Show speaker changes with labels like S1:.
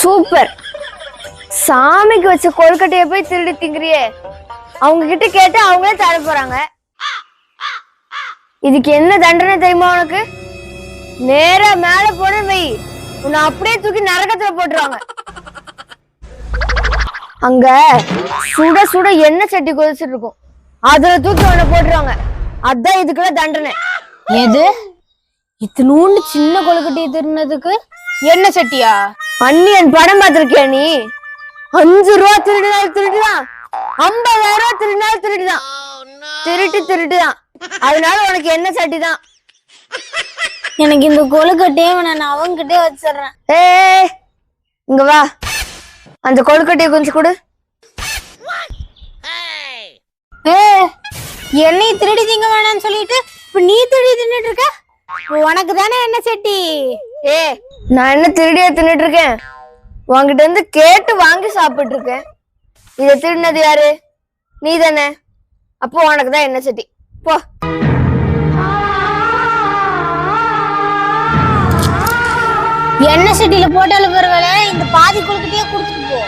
S1: Super. சாமிக்கு வச்ச கொழுக்கட்டைய போய் திருடி திங்கிறியே. அவங்க கிட்ட கேட்டு அவங்களே தர போறாங்க. இதுக்கு என்ன தண்டனை தெரியுமா உனக்கு? நேரா மேல போன வை. உன்னை அப்படியே தூக்கி நரகத்துல போட்டுருவாங்க. அங்க சுட சுட எண்ணெய் சட்டி கொதிச்சிட்டு இருக்கும். அதுல தூக்கி உன்னை போட்டுருவாங்க. அதான் இதுக்குள்ள தண்டனை.
S2: எது? இத்தினூண்டு சின்ன கொழுக்கட்டையை திருநதுக்கு என்ன சட்டியா?
S1: அண்ணியன் படம் பார்த்திருக்கியா நீ? அஞ்சு ரூபா திருடினால் திருடுதான். ஐம்பதாயிரம் ரூபா திருடினால் திருடுதான். திருட்டு திருட்டுதான். அதனால உனக்கு என்ன சட்டி தான்
S2: எனக்கு இந்த கொழுக்கட்டையை நான் அவங்கிட்டே வச்சிடுறேன்.
S1: ஏய் இங்க வா. அந்த கொழுக்கட்டையை கொஞ்சம் கொடு
S2: ஏ என்னை திருடி திங்க வேணாம்னு சொல்லிட்டு இப்ப நீ திருடி தின்னுட்டு இருக்க? உனக்கு தானே என்ன சட்டி?
S1: ஏ நான் என்ன திருடியா தின்னுட்டு இருக்கேன்? உன்கிட்ட இருந்து கேட்டு வாங்கி சாப்பிட்டு இருக்கேன் இதை திருடினது யாரு? நீ தானே. அப்போ உனக்கு தான் என்ன சட்டி? போ.
S2: எண்ணெய் சட்டியில போட்டாலும் பரவாயில்ல இந்த பாதி கொழுக்கட்டையே கொடுத்துட்டு போ.